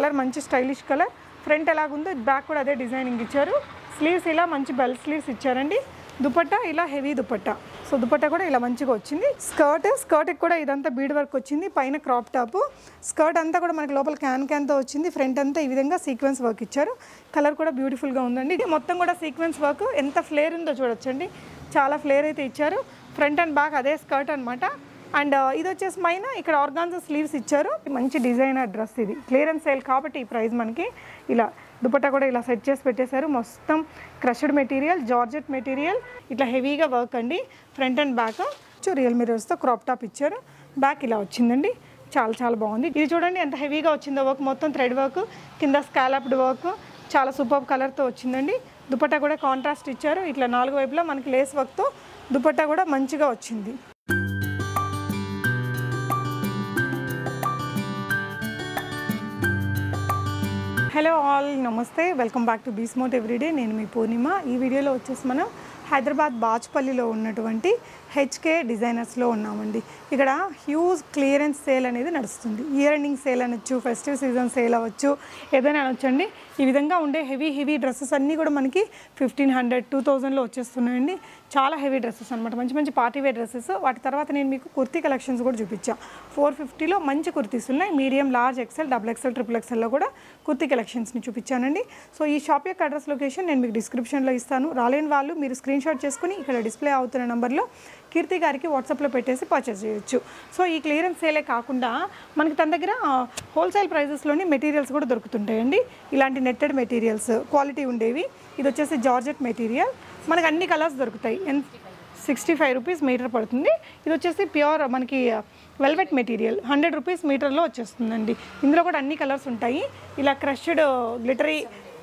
Colour మంచి stylish colour. Front ఎలాగుందో back కూడా అదే డిజైనింగ్ ఇచ్చారు. స్లీవ్స్ ఇలా మంచి బెల్ స్లీవ్స్ ఇచ్చారండి. దుపట్టా ఇలా హెవీ దుపట్టా. సో దుపట్టా కూడా ఇలా మంచిగా వచ్చింది. స్కర్ట్ స్కర్ట్కి కూడా ఇదంతా బీడ్ వర్క్ వచ్చింది. పైన క్రాప్ టాప్ స్కర్ట్ అంతా కూడా మనకి లోపల క్యాన్ క్యాన్తో వచ్చింది. ఫ్రంట్ అంతా ఈ విధంగా సీక్వెన్స్ వర్క్ ఇచ్చారు. కలర్ కూడా బ్యూటిఫుల్గా ఉందండి. ఇది మొత్తం కూడా సీక్వెన్స్ వర్క్ ఎంత ఫ్లేర్ ఉందో చూడొచ్చండి. చాలా ఫ్లేర్ అయితే ఇచ్చారు. ఫ్రంట్ అండ్ బ్యాక్ అదే స్కర్ట్ అనమాట అండ్ ఇది వచ్చేసి పైన ఇక్కడ ఆర్గాన్జా స్లీవ్స్ ఇచ్చారు. మంచి డిజైనర్ డ్రెస్ ఇది. క్లియరెన్స్ సేల్ కాబట్టి ఈ ప్రైస్ మనకి ఇలా దుపట్టా కూడా ఇలా సెట్ చేసి పెట్టేశారు. మొత్తం క్రషడ్ మెటీరియల్ జార్జెట్ మెటీరియల్. ఇట్లా హెవీగా వర్క్ అండి. Front and back. రియల్ మిరర్స్తో క్రాప్ టాప్ ఇచ్చారు. బ్యాక్ ఇలా వచ్చిందండి. చాలా చాలా బాగుంది. ఇది చూడండి ఎంత హెవీగా వచ్చిందో వర్క్. మొత్తం థ్రెడ్ వర్క్ కింద స్కాలప్డ్ వర్క్. చాలా సూపర్ కలర్తో వచ్చిందండి. దుపట్టా కూడా కాంట్రాస్ట్ ఇచ్చారు. ఇట్లా నాలుగు వైపులా మనకి లేస్ వర్క్తో దుపట్టా కూడా మంచిగా వచ్చింది. హలో ఆల్ నమస్తే. వెల్కమ్ బ్యాక్ టు బీస్మోట్ ఎవ్రీడే. నేను మీ పూర్ణిమ. ఈ వీడియోలో వచ్చేసి మనం హైదరాబాద్ బాచ్పల్లిలో ఉన్నటువంటి హెచ్కే డిజైనర్స్లో ఉన్నామండి. ఇక్కడ హ్యూజ్ క్లియరెన్స్ సేల్ అనేది నడుస్తుంది. ఇయర్ ఎండింగ్ సేల్ అనొచ్చు ఫెస్టివ్ సీజన్ సేల్ అవ్వచ్చు ఏదైనా అనొచ్చండి ఈ విధంగా ఉండే హెవీ హెవీ డ్రెస్సెస్ అన్నీ కూడా మనకి ఫిఫ్టీన్ హండ్రెడ్ టూ థౌజండ్లో వచ్చేస్తున్నాయండి. చాలా హెవీ డ్రెస్సెస్ అనమాట మంచి మంచి పార్టీ వేర్ డ్రెస్సెస్. వాటి తర్వాత నేను మీకు కుర్తీ కలెక్షన్స్ కూడా చూపించా. ఫోర్ ఫిఫ్టీలో మంచి కుర్తీస్ ఉన్నాయి. Medium large XL double XL triple ఎక్సెల్లో కూడా కుర్తీ కలెక్షన్స్ని చూపించానండి. సో ఈ షాప్ యొక్క అడ్రస్ లొకేషన్ నేను మీకు డిస్క్రిప్షన్లో ఇస్తాను. రాలేని వాళ్ళు మీరు స్క్రీన్ షాట్ చేసుకుని ఇక్కడ డిస్ప్లే అవుతున్న నెంబర్లో కీర్తి గారికి వాట్సాప్లో పెట్టేసి పర్చేస్ చేయొచ్చు. సో ఈ క్లియరెన్స్ సేలే కాకుండా మనకి తన దగ్గర హోల్సేల్ ప్రైజెస్లోని మెటీరియల్స్ కూడా దొరుకుతుంటాయండి. ఇలాంటి నెట్టెడ్ మెటీరియల్స్ క్వాలిటీ ఉండేవి. ఇది వచ్చేసి జార్జెట్ మెటీరియల్ మనకి అన్ని కలర్స్ దొరుకుతాయి. ఎన్ సిక్స్టీ ఫైవ్ రూపీస్ మీటర్ పడుతుంది. ఇది వచ్చేసి ప్యూర్ మనకి వెల్వెట్ మెటీరియల్ హండ్రెడ్ రూపీస్ మీటర్లో వచ్చేస్తుందండి. ఇందులో కూడా అన్ని కలర్స్ ఉంటాయి. ఇలా క్రష్డ్ గ్లిటరీ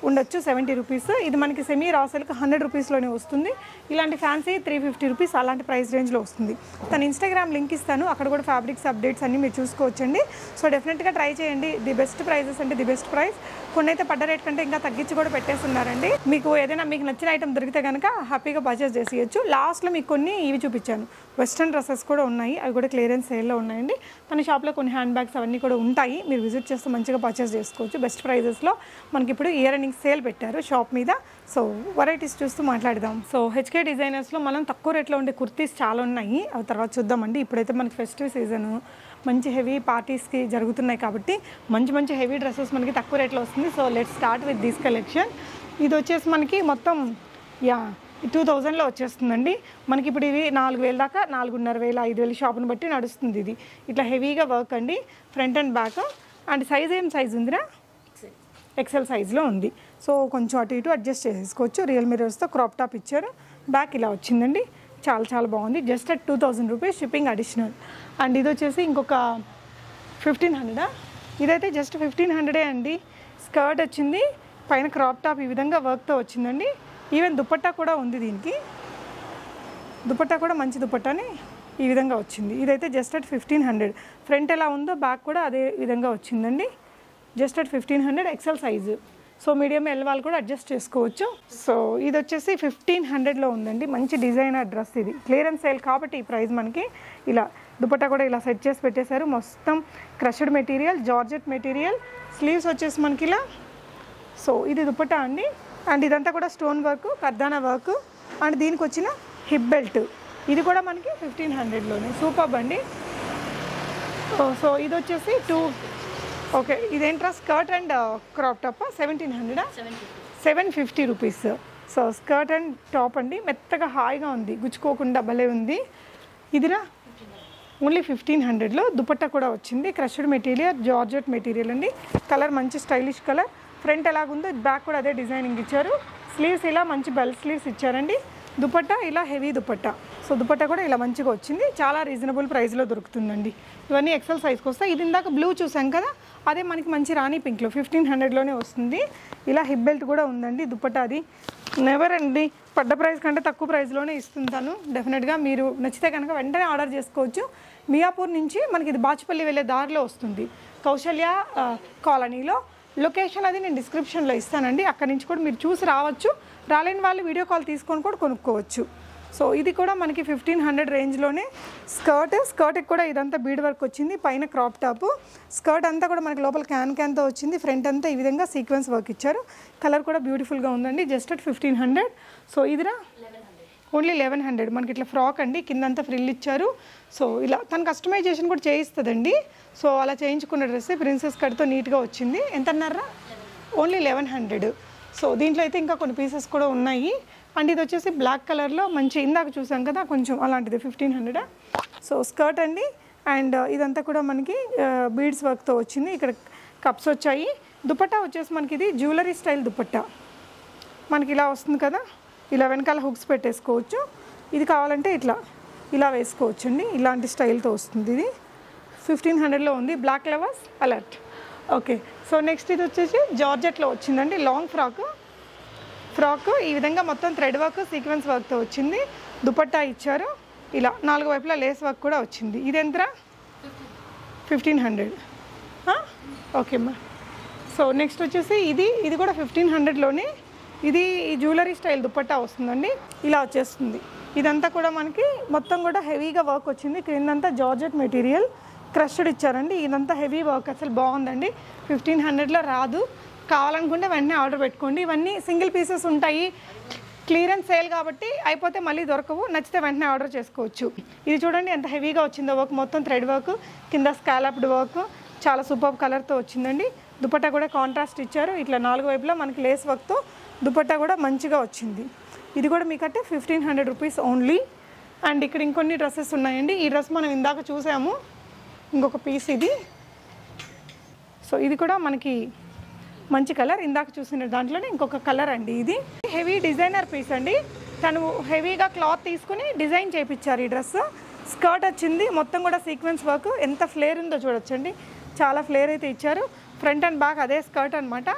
ఉండొచ్చు సెవెంటీ రూపీస్. ఇది మనకి సెమీ రాసెల్కి హండ్రెడ్ రూపీస్లోనే వస్తుంది. ఇలాంటి ఫ్యాన్సీ త్రీ ఫిఫ్టీ రూపీస్ అలాంటి ప్రైస్ రేంజ్లో వస్తుంది. తను ఇన్స్టాగ్రామ్ లింక్ ఇస్తాను. అక్కడ కూడా ఫ్యాబ్రిక్స్ అప్డేట్స్ అన్నీ మీరు చూసుకోవచ్చండి. సో డెఫినెట్గా ట్రై చేయండి. ది బెస్ట్ ప్రైజెస్ అంటే ది బెస్ట్ ప్రైస్. కొన్ని అయితే పడ్డ రేట్ కంటే ఇంకా తగ్గించి కూడా పెట్టేస్తున్నారండి. మీకు ఏదైనా మీకు నచ్చిన ఐటమ్ దొరికితే కనుక హ్యాపీగా పర్చేస్ చేసేయచ్చు. లాస్ట్లో మీకు కొన్ని ఇవి చూపించాను. వెస్ట్రన్ డ్రెస్సెస్ కూడా ఉన్నాయి. అవి కూడా క్లియరెన్స్ సేల్లో ఉన్నాయండి. తన షాప్లో కొన్ని హ్యాండ్ బ్యాగ్స్ అవన్నీ కూడా ఉంటాయి. మీరు విజిట్ చేస్తే మంచిగా పర్చేస్ చేసుకోవచ్చు. బెస్ట్ ప్రైజెస్లో మనకి ఇప్పుడు ఇయర్ మార్నింగ్ సేల్ పెట్టారు షాప్ మీద. సో వెరైటీస్ చూస్తూ మాట్లాడదాం. సో హెచ్కే డిజైనర్స్లో మనం తక్కువ రేట్లో ఉండే కుర్తీస్ చాలా ఉన్నాయి. అవి తర్వాత చూద్దామండి. ఇప్పుడైతే మనకి ఫెస్టివ్ సీజను మంచి హెవీ పార్టీస్కి జరుగుతున్నాయి కాబట్టి మంచి మంచి హెవీ డ్రెస్సెస్ మనకి తక్కువ రేట్లో వస్తుంది. So let start with this collection ఇది వచ్చేసి మనకి మొత్తం యా టూ థౌజండ్లో వచ్చేస్తుందండి. మనకి ఇప్పుడు ఇది నాలుగు వేల దాకా నాలుగున్నర వేల ఐదు వేల షాపుని బట్టి నడుస్తుంది ఇది. ఇట్లా హెవీగా వర్క్ అండి front and back and size ఏం సైజ్ ఉందిరా? ఎక్సెల్ సైజ్లో ఉంది. సో కొంచెం అటు ఇటు అడ్జస్ట్ చేసుకోవచ్చు. రియల్ మిరర్స్తో క్రాప్ టాప్ ఇచ్చారు. బ్యాక్ ఇలా వచ్చిందండి. చాలా చాలా బాగుంది. Just at two thousand rupees shipping additional and ఇది వచ్చేసి ఇంకొక ఫిఫ్టీన్ హండ్రెడా ఇదైతే జస్ట్ ఫిఫ్టీన్ హండ్రెడే అండి. స్కర్ట్ వచ్చింది. పైన క్రాప్ టాప్ ఈ విధంగా వర్క్తో వచ్చిందండి. ఈవెన్ దుపట్టా కూడా ఉంది దీనికి. దుపట్టా కూడా మంచి దుపట్టాని ఈ విధంగా వచ్చింది. ఇదైతే just at fifteen hundred front ఎలా ఉందో బ్యాక్ కూడా అదే విధంగా వచ్చిందండి. Just at fifteen hundred XL size so medium L వాళ్ళు కూడా అడ్జస్ట్ చేసుకోవచ్చు. సో ఇది వచ్చేసి ఫిఫ్టీన్ హండ్రెడ్లో ఉందండి. మంచి డిజైనర్ డ్రెస్ ఇది. క్లియరెన్స్ సేల్ కాబట్టి ఈ ప్రైస్ మనకి ఇలా దుపట్టా కూడా ఇలా సెట్ చేసి పెట్టేశారు. మొత్తం crushed material georgette material sleeves వచ్చేసి మనకి ఇలా. సో ఇది దుపట్టా అండి. అండ్ ఇదంతా కూడా స్టోన్ వర్క్ కర్దానా వర్క్ అండ్ దీనికి వచ్చిన హిప్ బెల్ట్ ఇది కూడా మనకి ఫిఫ్టీన్ హండ్రెడ్లోనే సూపర్ అండి. సో ఇది వచ్చేసి టూ ఓకే ఇదేంట్రా? Skirt and crop top? Seventeen హండ్రెడా? Seven fifty rupees. So skirt and top అండి. మెత్తగా హాయిగా ఉంది. గుచ్చుకోకుండా భలే ఉంది. ఇదిరా? ఓన్లీ ఫిఫ్టీన్ హండ్రెడ్లో. దుపట్టా కూడా వచ్చింది. క్రష్డ్ మెటీరియల్ జార్జెట్ మెటీరియల్ అండి. కలర్ మంచి స్టైలిష్ కలర్. ఫ్రంట్ ఎలాగుందో బ్యాక్ కూడా అదే డిజైనింగ్ ఇచ్చారు. స్లీవ్స్ ఇలా మంచి బెల్ స్లీవ్స్ ఇచ్చారండి. దుపట్టా ఇలా హెవీ దుపట్టా. సో దుపట్టా కూడా ఇలా మంచిగా వచ్చింది. చాలా రీజనబుల్ ప్రైస్లో దొరుకుతుందండి. ఇవన్నీ ఎక్సెల్ సైజ్కి వస్తాయి ఇది ఇందాక బ్లూ చూసాం కదా? అదే మనకి మంచి రాణి పింక్లో ఫిఫ్టీన్ హండ్రెడ్లోనే వస్తుంది. ఇలా హిప్ బెల్ట్ కూడా ఉందండి దుప్పట అది. నెవర్ అండి పడ్డ ప్రైస్ కంటే తక్కువ ప్రైస్లోనే ఇస్తుంటాను డెఫినెట్గా మీరు నచ్చితే కనుక వెంటనే ఆర్డర్ చేసుకోవచ్చు. మియాపూర్ నుంచి మనకి ఇది బాచుపల్లి వెళ్ళే దారిలో వస్తుంది. కౌశల్య కాలనీలో. లొకేషన్ అది నేను డిస్క్రిప్షన్లో ఇస్తానండి. అక్కడి నుంచి కూడా మీరు చూసి రావచ్చు. రాలేని వాళ్ళు వీడియో కాల్ తీసుకొని కూడా కొనుక్కోవచ్చు. సో ఇది కూడా మనకి ఫిఫ్టీన్ హండ్రెడ్ రేంజ్లోనే స్కర్ట్ స్కర్ట్కి కూడా ఇదంతా బీడ్ వర్క్ వచ్చింది పైన క్రాప్ టాప్ స్కర్ట్ అంతా కూడా మనకి లోపల క్యాన్ క్యాన్తో వచ్చింది ఫ్రంట్ అంతా ఈ విధంగా సీక్వెన్స్ వర్క్ ఇచ్చారు. కలర్ కూడా బ్యూటిఫుల్గా ఉందండి just at fifteen hundred so ఇదిరా? ఓన్లీ లెవెన్ హండ్రెడ్ మనకి ఇట్లా ఫ్రాక్ అండి కిందంతా ఫ్రిల్ ఇచ్చారు. సో ఇలా తన కస్టమైజేషన్ కూడా చేయిస్తుందండి. సో అలా చేయించుకున్న డ్రెస్ ప్రిన్సెస్ కట్తో నీట్గా వచ్చింది. ఎంత అన్నారా ఓన్లీ లెవెన్ హండ్రెడ్ సో దీంట్లో అయితే ఇంకా కొన్ని పీసెస్ కూడా ఉన్నాయి. అండ్ ఇది వచ్చేసి బ్లాక్ కలర్లో మంచి ఇందాక చూసాం కదా కొంచెం అలాంటిది ఫిఫ్టీన్ హండ్రెడ్ సో స్కర్ట్ అండి. అండ్ uh, ఇదంతా కూడా మనకి uh, బీడ్స్ వర్క్తో వచ్చింది. ఇక్కడ కప్స్ వచ్చాయి. దుపట్టా వచ్చేసి మనకి ఇది జ్యువెలరీ స్టైల్ దుపట్టా. మనకి ఇలా వస్తుంది కదా ఇలా వెనకాల హుక్స్ పెట్టేసుకోవచ్చు. ఇది కావాలంటే ఇట్లా ఇలా వేసుకోవచ్చు అండి ఇలాంటి స్టైల్తో వస్తుంది ఇది. ఫిఫ్టీన్ హండ్రెడ్లో ఉంది. Black levers alert okay so next ఇది వచ్చేసి జార్జెట్లో వచ్చిందండి. లాంగ్ ఫ్రాక్ ఫ్రాక్ ఈ విధంగా మొత్తం థ్రెడ్ వర్క్ సీక్వెన్స్ వర్క్తో వచ్చింది. దుపట్టా ఇచ్చారు. ఇలా నాలుగు వైపులా లేస్ వర్క్ కూడా వచ్చింది. ఇది ఎంత ఫిఫ్టీన్ హండ్రెడ్. ఓకే అమ్మా. సో నెక్స్ట్ వచ్చేసి ఇది ఇది కూడా ఫిఫ్టీన్ హండ్రెడ్లోనే. ఇది ఈ జ్యువెలరీ స్టైల్ దుపట్టా వస్తుందండి. ఇలా వచ్చేస్తుంది. ఇదంతా కూడా మనకి మొత్తం కూడా హెవీగా వర్క్ వచ్చింది. క్రిందంతా జార్జెట్ మెటీరియల్. క్రష్డ్ ఇచ్చారండి. ఇదంతా హెవీ వర్క్. అసలు బాగుందండి. ఫిఫ్టీన్ హండ్రెడ్లో రాదు. కావాలనుకుంటే వెంటనే ఆర్డర్ పెట్టుకోండి. ఇవన్నీ సింగిల్ పీసెస్ ఉంటాయి. క్లియరెన్స్ సేల్ కాబట్టి అయిపోతే మళ్ళీ దొరకవు. నచ్చితే వెంటనే ఆర్డర్ చేసుకోవచ్చు. ఇది చూడండి ఎంత హెవీగా వచ్చిందో వర్క్. మొత్తం థ్రెడ్ వర్క్ కింద స్కాలప్డ్ వర్క్. చాలా సూపర్ కలర్తో వచ్చిందండి. దుపట్టా కూడా కాంట్రాస్ట్ ఇచ్చారు. ఇట్లా నాలుగు వైపులా మనకి లేస్ వర్క్తో దుపట్టా కూడా మంచిగా వచ్చింది. ఇది కూడా మీకంటే fifteen hundred rupees only and ఇక్కడ ఇంకొన్ని డ్రెస్సెస్ ఉన్నాయండి. ఈ డ్రెస్ మనం ఇందాక చూసాము. ఇంకొక పీస్ ఇది. సో ఇది కూడా మనకి మంచి కలర్ ఇందాక చూసిన దాంట్లోనే ఇంకొక కలర్ అండి ఇది. హెవీ డిజైనర్ పీస్ అండి. తను హెవీగా క్లాత్ తీసుకుని డిజైన్ చేయించారు ఈ డ్రెస్. స్కర్ట్ వచ్చింది. మొత్తం కూడా సీక్వెన్స్ వర్క్ ఎంత ఫ్లేర్ ఉందో చూడొచ్చండి. చాలా ఫ్లేర్ అయితే ఇచ్చారు. ఫ్రంట్ అండ్ బ్యాక్ అదే స్కర్ట్ అనమాట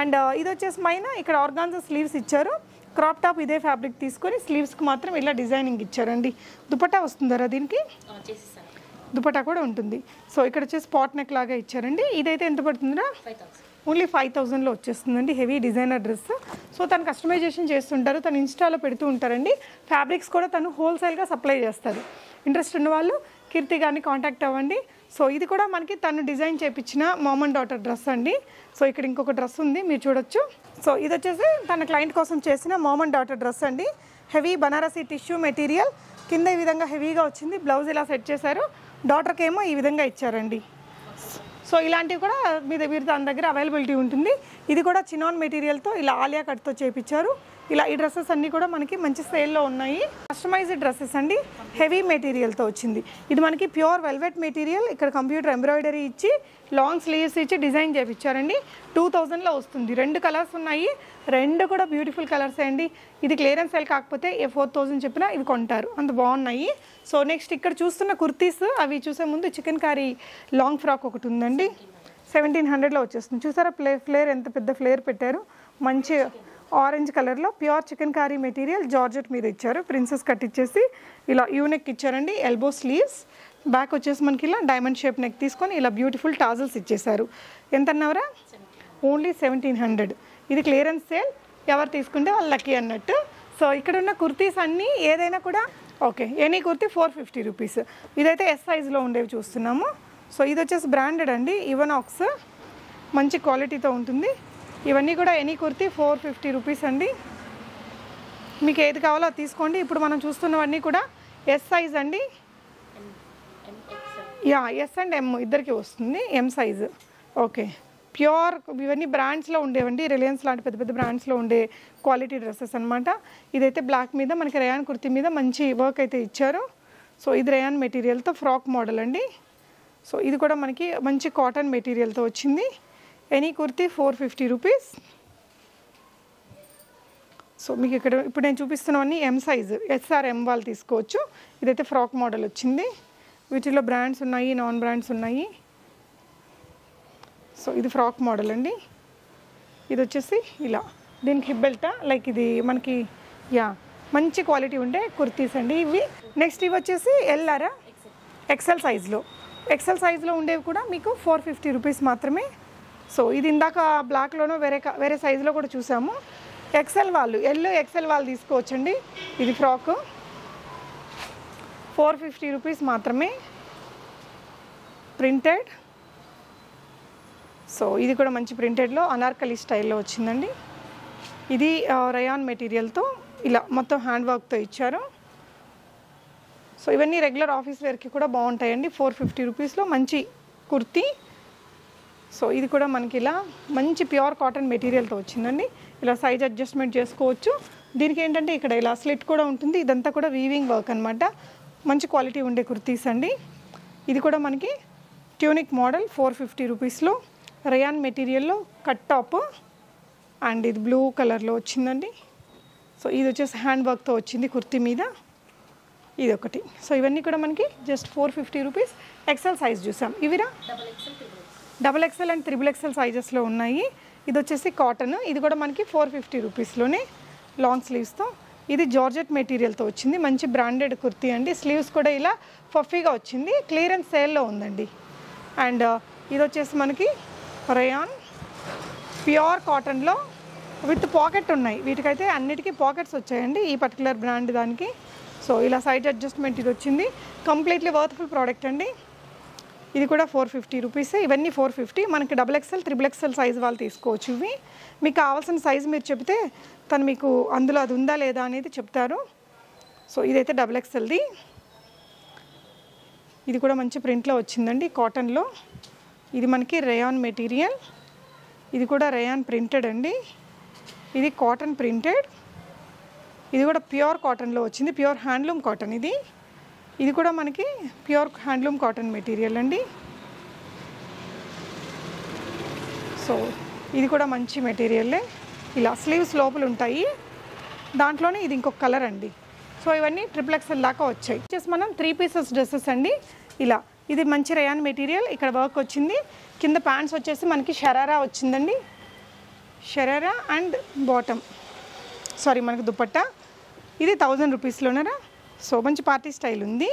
అండ్ ఇది వచ్చేసి మైన ఇక్కడ ఆర్గాన్జా స్లీవ్స్ ఇచ్చారు. క్రాప్ టాప్ ఇదే ఫ్యాబ్రిక్ తీసుకొని స్లీవ్స్కి మాత్రం ఇలా డిజైనింగ్ ఇచ్చారండి. దుపట్టా వస్తుందరా దీనికి? దుపట్టా కూడా ఉంటుంది. సో ఇక్కడ వచ్చేసి స్పాట్ నెక్ లాగా ఇచ్చారండి. ఇదైతే ఎంత పడుతుందిరా? ఓన్లీ ఫైవ్ థౌజండ్లో వచ్చేస్తుందండి హెవీ డిజైనర్ డ్రెస్. సో తను కస్టమైజేషన్ చేస్తుంటారు తను ఇన్స్టాలో పెడుతూ ఉంటారండి. ఫ్యాబ్రిక్స్ కూడా తను హోల్సేల్గా సప్లై చేస్తారు. ఇంట్రెస్ట్ ఉన్న వాళ్ళు కీర్తి గారిని కాంటాక్ట్ అవ్వండి. సో ఇది కూడా మనకి తను డిజైన్ చేయించిన మామన్ డాటర్ డ్రెస్ అండి. సో ఇక్కడ ఇంకొక డ్రెస్ ఉంది మీరు చూడొచ్చు. సో ఇది వచ్చేసి తన క్లయింట్ కోసం చేసిన మామన్ డాటర్ డ్రెస్ అండి. Heavy Banarasi tissue material. కింద ఈ విధంగా హెవీగా వచ్చింది బ్లౌజ్ ఇలా సెట్ చేశారు. డాటర్కి ఏమో ఈ విధంగా ఇచ్చారండి. సో ఇలాంటివి కూడా మీ దగ్గర దాని దగ్గర అవైలబిలిటీ ఉంటుంది. ఇది కూడా చినాన్ మెటీరియల్తో ఇలా ఆలియా కట్తో చేపించారు. ఇలా ఈ డ్రెస్సెస్ అన్నీ కూడా మనకి మంచి సేల్లో ఉన్నాయి. కస్టమైజ్డ్ డ్రెస్సెస్ అండి. హెవీ మెటీరియల్తో వచ్చింది. ఇది మనకి ప్యూర్ వెల్వెట్ మెటీరియల్ ఇక్కడ కంప్యూటర్ ఎంబ్రాయిడరీ ఇచ్చి లాంగ్ స్లీవ్స్ ఇచ్చి డిజైన్ చేపించారండి టూ థౌజండ్లో వస్తుంది. రెండు కలర్స్ ఉన్నాయి. రెండు కూడా బ్యూటిఫుల్ కలర్స్ అండి. ఇది క్లియరెన్స్ సేల్ కాకపోతే ఏ ఫోర్ థౌజండ్ చెప్పినా ఇవి కొంటారు. అంత బాగున్నాయి. సో నెక్స్ట్ ఇక్కడ చూస్తున్న కుర్తీస్ అవి చూసే ముందు చికెన్ కర్రీ లాంగ్ ఫ్రాక్ ఒకటి ఉందండి. సెవెంటీన్ హండ్రెడ్లో వచ్చేస్తుంది. చూసారా? ప్లే ఫ్లేర్ ఎంత పెద్ద ఫ్లేర్ పెట్టారు. మంచి ఆరెంజ్ కలర్లో pure chikankari material georgette మీద ఇచ్చారు. ప్రిన్సెస్ కట్ ఇచ్చేసి ఇలా యూనెక్ ఇచ్చారండి. ఎల్బో స్లీవ్స్ బ్యాక్ వచ్చేసి మనకి ఇలా డైమండ్ షేప్ నెక్ తీసుకొని ఇలా బ్యూటిఫుల్ టాజల్స్ ఇచ్చేసారు ఎంత అన్నవరా? ఓన్లీ సెవెంటీన్ హండ్రెడ్ ఇది క్లియరెన్స్ సేల్ ఎవరు తీసుకుంటే వాళ్ళు లక్కీ అన్నట్టు. సో ఇక్కడ ఉన్న కుర్తీస్ అన్నీ ఏదైనా కూడా okay any kurti four fifty rupees ఇదైతే ఎస్ సైజ్లో ఉండేవి చూస్తున్నాము. సో ఇది వచ్చేసి బ్రాండెడ్ అండి. ఇవనాక్స్ మంచి క్వాలిటీతో ఉంటుంది. ఇవన్నీ కూడా any kurti four fifty rupees అండి. మీకు ఏది కావాలో అది తీసుకోండి. ఇప్పుడు మనం చూస్తున్నవన్నీ కూడా ఎస్ సైజ్ అండి. యా ఎస్ అండ్ ఎమ్ ఇద్దరికి వస్తుంది. M size okay. ప్యూర్ ఇవన్నీ బ్రాండ్స్లో ఉండేవండి. రిలయన్స్ లాంటి పెద్ద పెద్ద బ్రాండ్స్లో ఉండే క్వాలిటీ డ్రెస్సెస్ అనమాట ఇదైతే బ్లాక్ మీద మనకి రేయాన్ కుర్తీ మీద మంచి వర్క్ అయితే ఇచ్చారు. సో ఇది రేయాన్ మెటీరియల్తో ఫ్రాక్ మోడల్ అండి. సో ఇది కూడా మనకి మంచి కాటన్ మెటీరియల్తో వచ్చింది. Any kurti four fifty rupees so మీకు ఇక్కడ ఇప్పుడు నేను చూపిస్తున్నవన్నీ ఎం సైజు ఎస్ఆర్ ఎం వాళ్ళు తీసుకోవచ్చు. ఇదైతే ఫ్రాక్ మోడల్ వచ్చింది. వీటిలో బ్రాండ్స్ ఉన్నాయి నాన్ బ్రాండ్స్ ఉన్నాయి. సో ఇది ఫ్రాక్ మోడల్ అండి. ఇది వచ్చేసి ఇలా. దీనికి హిప్ బెల్ట్ లైక్ ఇది మనకి యా మంచి క్వాలిటీ ఉండే కుర్తీస్ అండి ఇవి. నెక్స్ట్ ఇవి వచ్చేసి ఎల్ఆరా ఎక్సెల్ సైజ్లో ఎక్సెల్ సైజ్లో ఉండేవి కూడా మీకు ఫోర్ ఫిఫ్టీ రూపీస్ మాత్రమే సో ఇది ఇందాక బ్లాక్లోనూ వేరే వేరే సైజులో కూడా చూసాము. ఎక్సెల్ వాళ్ళు ఎల్లో ఎక్సెల్ వాళ్ళు తీసుకోవచ్చండి. ఇది ఫ్రాక్. ఫోర్ ఫిఫ్టీ రూపీస్ మాత్రమే ప్రింటెడ్. సో ఇది కూడా మంచి ప్రింటెడ్లో అనార్కలి స్టైల్లో వచ్చిందండి. ఇది రయాన్ మెటీరియల్తో ఇలా మొత్తం హ్యాండ్ వర్క్తో ఇచ్చారు. సో ఇవన్నీ రెగ్యులర్ ఆఫీస్ వేర్కి కూడా బాగుంటాయండి. ఫోర్ ఫిఫ్టీ రూపీస్లో మంచి కుర్తీ. సో ఇది కూడా మనకి ఇలా మంచి ప్యూర్ కాటన్ మెటీరియల్తో వచ్చిందండి. ఇలా సైజ్ అడ్జస్ట్మెంట్ చేసుకోవచ్చు. దీనికి ఏంటంటే ఇక్కడ ఇలా స్లిట్ కూడా ఉంటుంది. ఇదంతా కూడా వీవింగ్ వర్క్ అనమాట మంచి క్వాలిటీ ఉండే కుర్తీస్ అండి. ఇది కూడా మనకి ట్యూనిక్ మోడల్ ఫోర్ ఫిఫ్టీ రూపీస్లో. రయాన్ మెటీరియల్లో కట్ టాప్ అండ్ ఇది బ్లూ కలర్లో వచ్చిందండి. సో ఇది వచ్చేసి హ్యాండ్ వర్క్తో వచ్చింది కుర్తీ మీద. ఇది ఒకటి. సో ఇవన్నీ కూడా మనకి just four fifty rupees. XL size చూసాం. ఇవిరా? Double XL and triple XL సైజెస్లో ఉన్నాయి. ఇది వచ్చేసి కాటన్. ఇది కూడా మనకి ఫోర్ ఫిఫ్టీ రూపీస్లోనే లాంగ్ స్లీవ్స్తో ఇది జార్జెట్ మెటీరియల్తో వచ్చింది. మంచి బ్రాండెడ్ కుర్తీ అండి. స్లీవ్స్ కూడా ఇలా ఫఫీగా వచ్చింది. క్లియరెన్స్ సేల్లో ఉందండి. అండ్ uh, ఇది వచ్చేసి మనకి రయాన్ ప్యూర్ కాటన్లో విత్ పాకెట్ ఉన్నాయి. వీటికైతే అన్నిటికీ పాకెట్స్ వచ్చాయండి. ఈ పర్టికులర్ బ్రాండ్ దానికి. సో ఇలా సైజ్ అడ్జస్ట్మెంట్ ఇది వచ్చింది. కంప్లీట్లీ వర్త్ఫుల్ ప్రోడక్ట్ అండి. ఇది కూడా ఫోర్ ఫిఫ్టీ రూపీస్ ఇవన్నీ ఫోర్ ఫిఫ్టీ మనకి double XL triple XL size వాళ్ళు తీసుకోవచ్చు ఇవి. మీకు కావాల్సిన సైజ్ మీరు చెప్తే తను మీకు అందులో అది ఉందా లేదా అనేది చెప్తారు. సో ఇదైతే డబుల్ ఎక్స్ఎల్ది ఇది కూడా మంచి ప్రింట్లో వచ్చిందండి కాటన్లో ఇది మనకి రేయాన్ మెటీరియల్ ఇది కూడా రేయాన్ ప్రింటెడ్ అండి. ఇది కాటన్ ప్రింటెడ్ ఇది కూడా ప్యూర్ కాటన్లో వచ్చింది. ప్యూర్ హ్యాండ్లూమ్ కాటన్ ఇది. ఇది కూడా మనకి ప్యూర్ హ్యాండ్లూమ్ కాటన్ మెటీరియల్ అండి. సో ఇది కూడా మంచి మెటీరియల్లే ఇలా స్లీవ్స్ లోపల ఉంటాయి. దాంట్లోనే ఇది ఇంకొక కలర్ అండి. సో ఇవన్నీ ట్రిపుల్ ఎక్స్ఎల్ దాకా వచ్చాయి. జస్ట్ మనం త్రీ పీసెస్ డ్రెస్సెస్ అండి. ఇలా ఇది మంచి రయాన్ మెటీరియల్. ఇక్కడ వర్క్ వచ్చింది. కింద ప్యాంట్స్ వచ్చేసి మనకి షరారా వచ్చిందండి. షరారా అండ్ బాటమ్ సారీ మనకి దుపట్టా. ఇది థౌజండ్ రూపీస్లోనరా సో మంచి పార్టీ స్టైల్ ఉంది.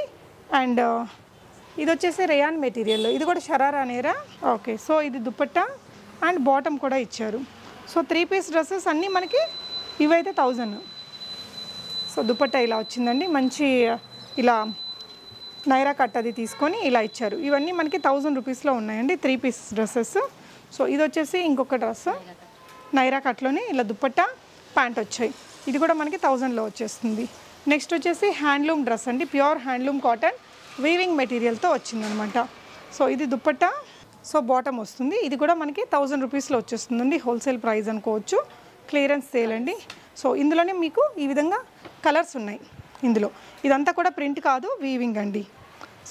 అండ్ uh, ఇది వచ్చేసి రేయాన్ మెటీరియల్. ఇది కూడా షరారా నేరా ఓకే సో ఇది దుప్పట్టా? అండ్ బాటమ్ కూడా ఇచ్చారు. సో త్రీ పీస్ డ్రెస్సెస్ అన్నీ మనకి ఇవైతే థౌజండ్. సో దుప్పట్టా ఇలా వచ్చిందండి. మంచి uh, ఇలా నైరా కట్ అది తీసుకొని ఇలా ఇచ్చారు. ఇవన్నీ మనకి థౌజండ్ రూపీస్లో ఉన్నాయండి త్రీ పీస్ డ్రెస్సెస్. సో ఇది వచ్చేసి ఇంకొక డ్రెస్. నైరా కట్లోనే ఇలా దుప్పట్టా ప్యాంట్ వచ్చాయి. ఇది కూడా మనకి థౌజండ్లో వచ్చేస్తుంది. నెక్స్ట్ వచ్చేసి హ్యాండ్లూమ్ డ్రెస్ అండి. ప్యూర్ హ్యాండ్లూమ్ కాటన్ వీవింగ్ మెటీరియల్తో వచ్చిందనమాట. సో ఇది దుప్పట్టా? సో బాటమ్ వస్తుంది. ఇది కూడా మనకి థౌజండ్ రూపీస్లో వచ్చేస్తుందండి. హోల్సేల్ ప్రైస్ అనుకోవచ్చు. క్లియరెన్స్ సేల్ అండి సో ఇందులోనే మీకు ఈ విధంగా కలర్స్ ఉన్నాయి ఇందులో. ఇదంతా కూడా ప్రింట్ కాదు వీవింగ్ అండి.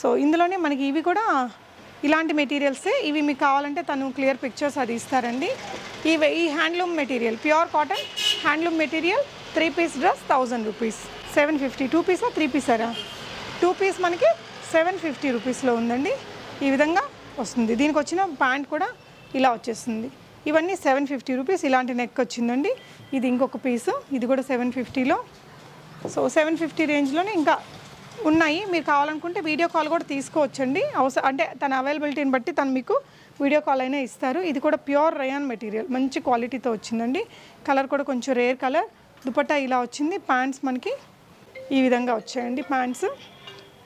సో ఇందులోనే మనకి ఇవి కూడా ఇలాంటి మెటీరియల్సే. ఇవి మీకు కావాలంటే తను క్లియర్ పిక్చర్స్ అది ఇస్తారండి. ఈ ఈ handloom material pure cotton handloom material three piece dress thousand rupees. Seven fifty. Two Pisa three పీసారా టూ పీస్ మనకి సెవెన్ ఫిఫ్టీ రూపీస్లో ఉందండి. ఈ విధంగా వస్తుంది. దీనికి వచ్చిన ప్యాంట్ కూడా ఇలా వచ్చేస్తుంది. ఇవన్నీ సెవెన్ ఫిఫ్టీ రూపీస్ ఇలాంటి నెక్ వచ్చిందండి. ఇది ఇంకొక పీసు ఇది కూడా సెవెన్ ఫిఫ్టీలో. సో సెవెన్ ఫిఫ్టీ రేంజ్లోనే ఇంకా ఉన్నాయి. మీరు కావాలనుకుంటే వీడియో కాల్ కూడా తీసుకోవచ్చండి. అవసరం అంటే తన అవైలబిలిటీని బట్టి తను మీకు వీడియో కాల్ అయినా ఇస్తారు. ఇది కూడా ప్యూర్ రయాన్ మెటీరియల్ మంచి క్వాలిటీతో వచ్చిందండి. కలర్ కూడా కొంచెం రేర్ కలర్ దుపట్టా ఇలా వచ్చింది. ప్యాంట్స్ మనకి ఈ విధంగా వచ్చాయండి ప్యాంట్స్.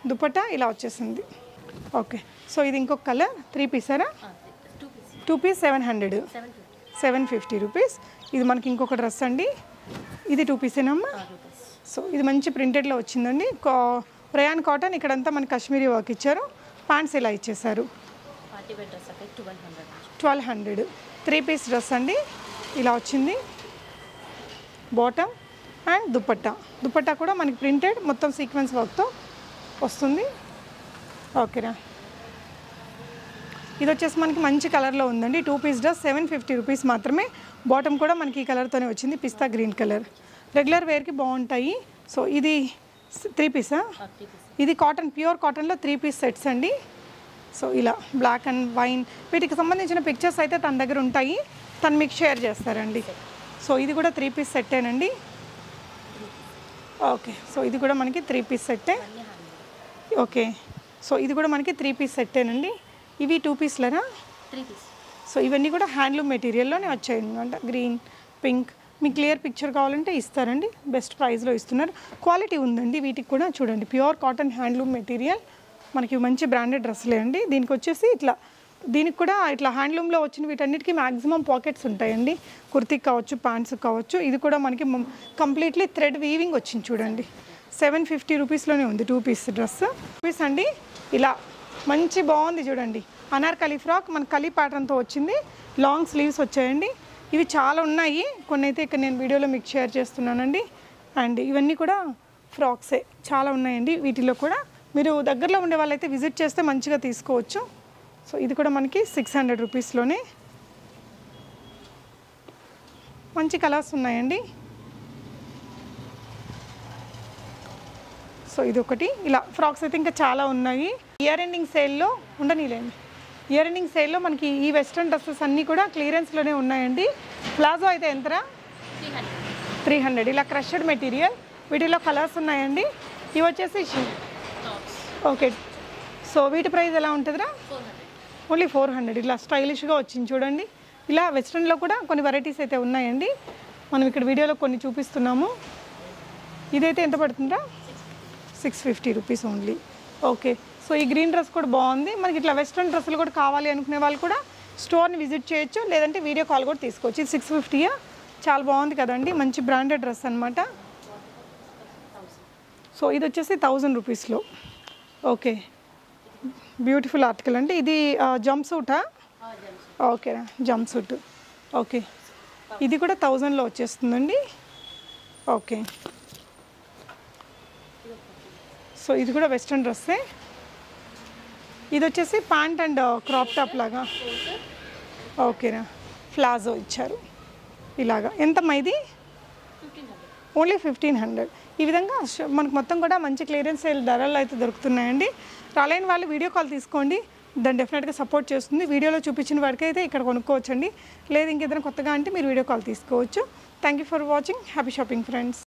దుపట్టా ఇలా వచ్చేసింది. ఓకే. సో ఇది ఇంకొక colour. Three పీసారా two piece seven hundred seven fifty rupees ఇది మనకి ఇంకొక డ్రెస్ అండి. ఇది టూ పీసేనమ్మా సో ఇది మంచి ప్రింటెడ్లో వచ్చిందండి. కా- రేయాన్ కాటన్ ఇక్కడంతా మనకి కాశ్మీరీ వర్క్ ఇచ్చారు. ప్యాంట్స్ ఇలా ఇచ్చేసారు twelve hundred three piece dress అండి. ఇలా వచ్చింది. Bottom and dupatta. దుపట్టా కూడా మనకి ప్రింటెడ్ మొత్తం సీక్వెన్స్ వర్క్తో వస్తుంది. ఓకేరా ఇది వచ్చేసి మనకి మంచి కలర్లో ఉందండి. Two piece dress seven fifty rupees మాత్రమే. బాటమ్ కూడా మనకి ఈ కలర్తోనే వచ్చింది. పిస్తా గ్రీన్ కలర్. రెగ్యులర్ వేర్కి బాగుంటాయి. సో ఇది త్రీ పీసా? ఇది కాటన్ ప్యూర్ కాటన్లో త్రీ పీస్ సెట్స్ అండి. సో ఇలా బ్లాక్ అండ్ వైన్. వీటికి సంబంధించిన పిక్చర్స్ అయితే తన దగ్గర ఉంటాయి. తను మీకు షేర్ చేస్తారండి. సో ఇది కూడా త్రీ పీస్ సెట్టేనండి. ఓకే. సో ఇది కూడా మనకి త్రీ పీస్ సెట్టే. ఓకే. సో ఇది కూడా మనకి త్రీ పీస్ సెట్టేనండి. ఇవి టూ పీస్లరా త్రీ పీస్. సో ఇవన్నీ కూడా హ్యాండ్లూమ్ మెటీరియల్లోనే వచ్చాయి అనమాట గ్రీన్ పింక్. మీ క్లియర్ పిక్చర్ కావాలంటే ఇస్తారండి. బెస్ట్ ప్రైస్లో ఇస్తున్నారు. క్వాలిటీ ఉందండి. వీటికి కూడా చూడండి. Pure cotton handloom material. మనకి మంచి బ్రాండెడ్ డ్రెస్సులే అండి. దీనికి వచ్చేసి ఇట్లా దీనికి కూడా ఇట్లా హ్యాండ్లూమ్లో వచ్చిన వీటన్నిటికీ మ్యాక్సిమం పాకెట్స్ ఉంటాయండి. కుర్తీకి కావచ్చు ప్యాంట్స్ కావచ్చు. ఇది కూడా మనకి కంప్లీట్లీ థ్రెడ్ వీవింగ్ వచ్చింది చూడండి. సెవెన్ ఫిఫ్టీ రూపీస్లోనే ఉంది టూ పీస్ డ్రెస్. రూపీస్ అండి ఇలా మంచి బాగుంది చూడండి. అనార్కలి ఫ్రాక్ మన కలి ప్యాటర్న్తో వచ్చింది. లాంగ్ స్లీవ్స్ వచ్చాయండి. ఇవి చాలా ఉన్నాయి. కొన్ని అయితే ఇక్కడ నేను వీడియోలో మీకు షేర్ చేస్తున్నానండి. అండ్ ఇవన్నీ కూడా ఫ్రాక్సే. చాలా ఉన్నాయండి. వీటిలో కూడా మీరు దగ్గరలో ఉండే వాళ్ళైతే విజిట్ చేస్తే మంచిగా తీసుకోవచ్చు. సో ఇది కూడా మనకి సిక్స్ హండ్రెడ్ రూపీస్లోనే మంచి కలర్స్ ఉన్నాయండి. సో ఇది ఒకటి. ఇలా ఫ్రాక్స్ అయితే ఇంకా చాలా ఉన్నాయి. ఇయర్ ఎండింగ్ సేల్లో ఉండనీలేండి. ఇయర్ ఎండింగ్ సేల్లో మనకి ఈ వెస్ట్రన్ డ్రెస్సెస్ అన్నీ కూడా క్లియరెన్స్లోనే ఉన్నాయండి. ప్లాజో అయితే ఎంతరా? త్రీ హండ్రెడ్ ఇలా క్రషడ్ మెటీరియల్ వీటిలో కలర్స్ ఉన్నాయండి. ఇవి వచ్చేసి ఓకే సో వీటి ప్రైస్ ఎలా ఉంటుందిరా? Only four hundred. ఇలా స్టైలిష్గా వచ్చింది చూడండి. ఇలా వెస్ట్రన్లో కూడా కొన్ని వెరైటీస్ అయితే ఉన్నాయండి. మనం ఇక్కడ వీడియోలో కొన్ని చూపిస్తున్నాము. ఇదైతే ఎంత పడుతుందా six fifty rupees only okay so ఈ గ్రీన్ డ్రెస్ కూడా బాగుంది. మనకి ఇట్లా వెస్ట్రన్ డ్రెస్సులు కూడా కావాలి అనుకునే వాళ్ళు కూడా స్టోర్ని విజిట్ చేయొచ్చు. లేదంటే వీడియో కాల్ కూడా తీసుకోవచ్చు. ఇది సిక్స్ ఫిఫ్టీయా చాలా బాగుంది కదండి. మంచి బ్రాండెడ్ డ్రెస్ అనమాట సో ఇది వచ్చేసి థౌజండ్ రూపీస్లో ఓకే బ్యూటిఫుల్ ఆర్టికల్ అంటే ఇది జంప్ సూటా ఓకేనా జంప్ సూట్ ఓకే. ఇది కూడా థౌజండ్లో వచ్చేస్తుందండి. ఓకే. సో ఇది కూడా వెస్ట్రన్ డ్రెస్సే. ఇది వచ్చేసి ప్యాంట్ అండ్ క్రాప్ టాప్ లాగా. ఓకేనా ప్లాజో ఇచ్చారు. ఇలాగా. ఎంతమ్మా ఇది? Only fifteen hundred. ఈ విధంగా మనకు మొత్తం కూడా మంచి క్లియరెన్స్ సేల్ ధరలు అయితే దొరుకుతున్నాయండి. రాలేని వాళ్ళు వీడియో కాల్ తీసుకోండి. దాన్ని డెఫినెట్గా సపోర్ట్ చేస్తుంది. వీడియోలో చూపించిన వాడికి అయితే ఇక్కడ కొనుక్కోవచ్చండి. లేదు ఇంకేదైనా కొత్తగా అంటే మీరు వీడియో కాల్ తీసుకోవచ్చు. Thank you for watching happy shopping friends